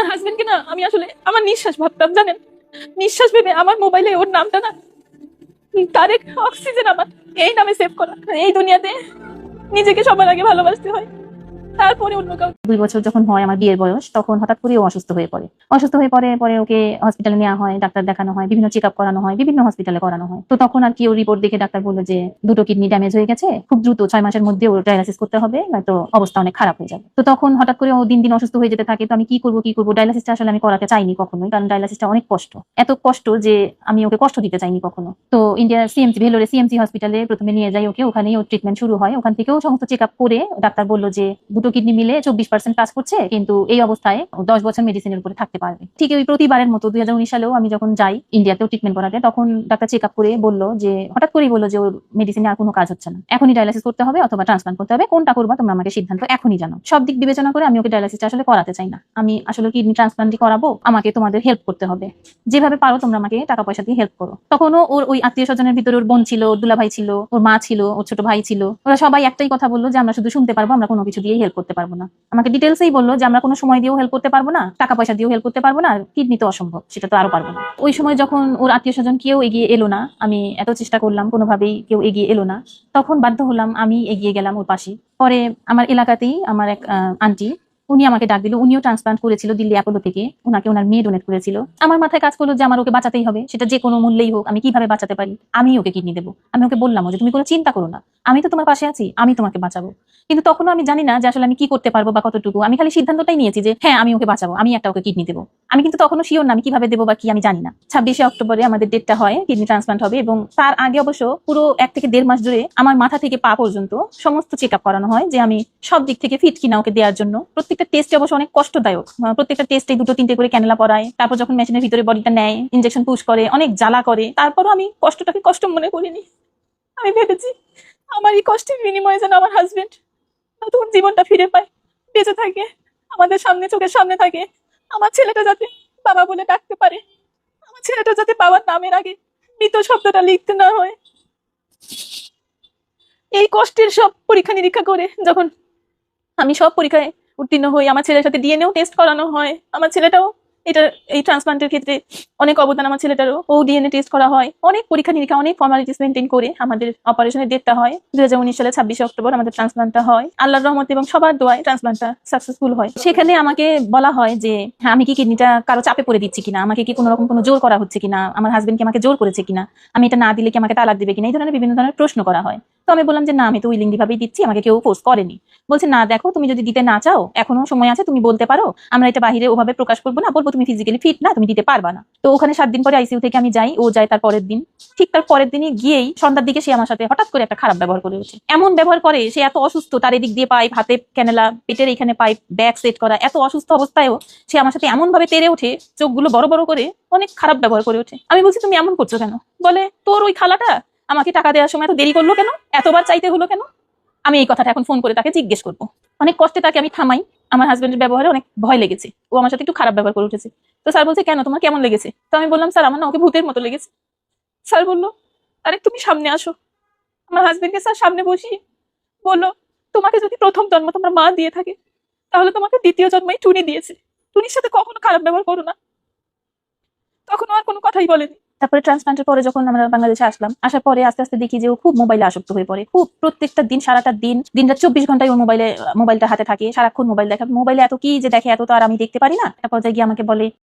আমার হাজবেন্ডকে না আমি আসলে আমার নিঃশ্বাস ভাবতাম, জানেন? নিঃশ্বাস ভেবে আমার মোবাইলে ওর নামটা না তারেক অক্সিজেন আমার, এই নামে সেভ করা। এই দুনিয়াতে নিজেকে সবার আগে ভালোবাসতে হয়, তারপরে অন্য কাউকে। দুই বছর যখন হয় আমার বিয়ের বয়স, তখন হঠাৎ করে ও অসুস্থ হয়ে পড়ে। অসুস্থ হয়ে পড়ে, পরে ওকে হসপিটালে নেওয়া হয়, ডাক্তার দেখানো হয়, বিভিন্ন চেক করানো হয়, বিভিন্ন হসপিটালে করানো হয়। তো তখন আর কি ও রিপোর্ট দেখে ডাক্তার বলল যে, দুটো কিডনি ড্যামেজ হয়ে গেছে, খুব দ্রুত ছয় মাসের মধ্যে ওর ডায়ালিসিস করতে হবে, নয়তো অবস্থা অনেক খারাপ হয়ে যাবে। তো তখন হঠাৎ করে ও দিন দিন অসুস্থ হয়ে যেতে থাকে, তো আমি কি করব কি করব? ডায়ালিসিসটা আসলে আমি করাতে চাইনি কখনোই, কারণ ডায়ালিসিসটা অনেক কষ্ট। এত কষ্ট যে, আমি ওকে কষ্ট দিতে চাইনি কখনো। তো ইন্ডিয়ার সিএমসি ভেলোরে সিএমসি হসপিটালে প্রথমে নিয়ে যাই ওকে, ওখানেই ওর ট্রিটমেন্ট শুরু হয়। ওখান থেকেও সমস্ত চেক করে ডাক্তার বলল যে, দুটো কিডনি মিলে চব্বিশ পার্সেন্ট কাজ করছে, কিন্তু এই অবস্থায় দশ বছর মেডিসিনের উপরে থাকতে পারবে। ঠিক ওই প্রতিবারের মতো দুই সালেও আমি যখন যাই ইন্ডিয়াতেও ট্রিটমেন্ট করাতে, তখন ডাক্তার চেক আপ করে বলল যে, হঠাৎ করেই বলল যে, ওর মেডিসিনে আর কোনো কাজ হচ্ছে না। এখনই ডায়ালিসিস করতে হবে অথবা ট্রান্সপ্লান্ট করতে হবে। কোনটা করবা তোমরা আমাকে সিদ্ধান্ত এখনই জানো সব দিক বিবেচনা করে আমি ওকে ডায়ালিসিসটা আসলে করাতে চাই না। আমি আসলে কিডনি ট্রান্সপ্লান্টই করাবো, আমাকে তোমাদের হেল্প করতে হবে। যেভাবে পারো তোমরা আমাকে টাকা পয়সা দিয়ে হেল্প করো। তখনও ওর ওই আত্মীয় স্বজনের ভিতরে ওর বোন ছিল, ওর দুলা ভাই ছিল, ওর মা ছিল, ওর ছোট ভাই ছিল। ওরা সবাই একটাই কথা বলল যে, আমরা শুধু শুনতে পারব, আমরা কোনো কিছু দিয়ে হেল্প করতে পারব না। আমাকে ডিটেলসেই বলল যে আমরা কোনো সময় দিয়েও হেল্প করতে পারব না, টাকা পয়সা দিয়েও হেল্প করতে পারব না কিডনি তো অসম্ভব, সেটা তো আরও পারব না। ওই সময় যখন ওর আত্মীয় স্বজন কেউ এগিয়ে এলো না, আমি এত চেষ্টা করলাম কোনোভাবেই কেউ এগিয়ে এলো না, তখন বাধ্য হলাম আমি এগিয়ে গেলাম ওর পাশে পরে আমার এলাকাতেই আমার এক আন্টি উনি আমাকে ডাক দিল, উনিও ট্রান্সপ্লান্ট করেছিল দিল্লি অ্যাপোলো থেকে ওনাকে ওনার মেয়ে ডোনেট করেছিল। আমার মাথায় কাজ করল যে আমার ওকে বাঁচাতেই হবে, সেটা যে কোনো মূল্যেই হোক, আমি কীভাবে বাঁচাতে পারি আমি ওকে কিডনি দেবো। আমি ওকে বললাম যে তুমি কোনো চিন্তা করো না আমি তো তোমার পাশে আছি, আমি তোমাকে বাঁচাবো। কিন্তু তখনও আমি জানি না যে আসলে আমি কি করতে পারব বা কতটুকু। আমি খালি সিদ্ধান্তটাই নিয়েছি যে হ্যাঁ আমি ওকে বাঁচাবো, আমি একটা ওকে কিডনি দেবো। আমি কিন্তু তখনও শিওর না আমি কীভাবে দেবো বা কি, আমি জানি না। ছাব্বিশে অক্টোবরে আমাদের ডেটটা হয় কিডনি ট্রান্সপ্লান্ট হবে এবং তার আগে অবশ্য পুরো এক থেকে দেড় মাস ধরে আমার মাথা থেকে পা পর্যন্ত সমস্ত চেক আপ করানো হয় যে আমি সব দিক থেকে ফিট কিনা ওকে দেওয়ার জন্য। প্রত্যেকটা টেস্টে অবশ্য অনেক কষ্টদায়ক। প্রত্যেকটা টেস্টে দুটো তিনটে করে ক্যানেলা পড়ায় তারপর যখন মেশিনের ভিতরে বডিটা নেয় ইঞ্জেকশন পুশ করে, অনেক জ্বালা করে, তারপরও আমি কষ্টটাকে কষ্ট মনে করিনি। আমি ভেবেছি আমার এই কষ্টের বিনিময়ে যেন আমার হাজবেন্ড নতুন জীবনটা ফিরে পায়। বেঁচে থাকে, আমাদের সামনে, চোখের সামনে থাকে। আমার ছেলেটা যাতে বাবা বলে ডাকতে পারে। আমার ছেলেটা যাতে বাবার নামের আগে মৃত শব্দটা লিখতে না হয়। এই কষ্টের সব পরীক্ষা নিরীক্ষা করে যখন আমি সব পরীক্ষায় উত্তীর্ণ হই, আমার ছেলের সাথে ডিএনএও টেস্ট করানো হয়। আমার ছেলেটাও এটা, এই ট্রান্সপ্লান্টের ক্ষেত্রে অনেক অবদান আমার ছেলেটারও। ও ডিএনএ টেস্ট করা হয়। অনেক পরীক্ষা নিরীক্ষা, অনেক ফর্মালিটিস মেনটেন করে আমাদের অপারেশনের ডেটটা হয়। দুই হাজার উনিশ সালে ছাব্বিশে অক্টোবর আমাদের ট্রান্সপ্লান্টটা হয়। আল্লাহর রহমত এবং সবার দোয়ায় ট্রান্সপ্লান্টটা সাকসেসফুল হয়। সেখানে আমাকে বলা হয় যে হ্যাঁ আমি কি কিডনিটা কারও চাপে পড়ে দিচ্ছি কিনা? আমাকে কি কোনো রকম কোনো জোর করা হচ্ছে কিনা? আমার হাজবেন্ড কি আমাকে জোর করেছে কিনা? আমি এটা না দিলে কি আমাকে তালাক দিবে কিনা? এই ধরনের বিভিন্ন ধরনের প্রশ্ন করা হয়। তো আমি বললাম যে, না, আমি তো উইলিংলি ভাবেই দিচ্ছি, আমাকে কেউ ফোর্স করেনি। বলছে, না, দেখো, তুমি যদি দিতে না চাও, এখনও সময় আছে, তুমি বলতে পারো। আমরা এটা বাহিরে ওভাবে প্রকাশ করব না, বলব তুমি ফিজিক্যালি ফিট না, তুমি দিতে পারবা না। তো ওখানে সাত দিন পরে আইসিইউ থেকে আমি যাই, ও যায় তার পরের দিন। ঠিক তার পরের দিনই গিয়েই সন্ধ্যার দিকে সে আমার সাথে হঠাৎ করে একটা খারাপ ব্যবহার করে ওঠে। এমন ব্যবহার করে, সে এত অসুস্থ, তার এদিক দিয়ে পাইপ হাতে ক্যানেলা, পেটের এখানে পাইপ ব্যাগ সেট করা, এত অসুস্থ অবস্থায়ও সে আমার সাথে এমন ভাবে তেড়ে ওঠে, চোখগুলো বড় বড় করে অনেক খারাপ ব্যবহার করে ওঠে। আমি বলছি, তুমি এমন করছ কেন? বলে, তোর ওই খালাটা আমাকে টাকা দেওয়ার সময় এত দেরি করল কেন? এতবার চাইতে হলো কেন? আমি এই কথাটা এখন ফোন করে তাকে জিজ্ঞেস করব। অনেক কষ্টে তাকে আমি থামাই। আমার হাজবেন্ডের ব্যবহারে অনেক ভয় লেগেছে। ও আমার সাথে একটু খারাপ ব্যবহার করে উঠেছে। তো স্যার বলছে, কেন? তোমার কেমন লেগেছে? তো আমি বললাম, স্যার, আমার না ওকে ভূতের মতো লেগেছে। স্যার বলল, আরে, তুমি সামনে আসো। আমার হাজবেন্ডকে স্যার সামনে বসিয়ে বলল, তোমাকে যদি প্রথম জন্ম তোমার মা দিয়ে থাকে, তাহলে তোমাকে দ্বিতীয় জন্মই টুনি দিয়েছে। টুনির সাথে কখনো খারাপ ব্যবহার করো না। তখন আর কোনো কথাই বলেনি। তারপরে ট্রান্সপ্লান্টের পরে যখন আমরা বাংলাদেশে আসলাম, আসার পরে আস্তে আস্তে দেখি যে ও খুব মোবাইলে আসক্ত হয়ে পড়ে। খুব প্রত্যেকটা দিন, সারাটা দিন দিনটা চব্বিশ ঘন্টায় ওর মোবাইলে মোবাইলটা হাতে থাকে, সারাক্ষণ মোবাইল দেখা। মোবাইলে এত কি যে দেখে, এত তো আর আমি দেখতে পারি না। একটা পর্যায়ে গিয়ে আমাকে বলে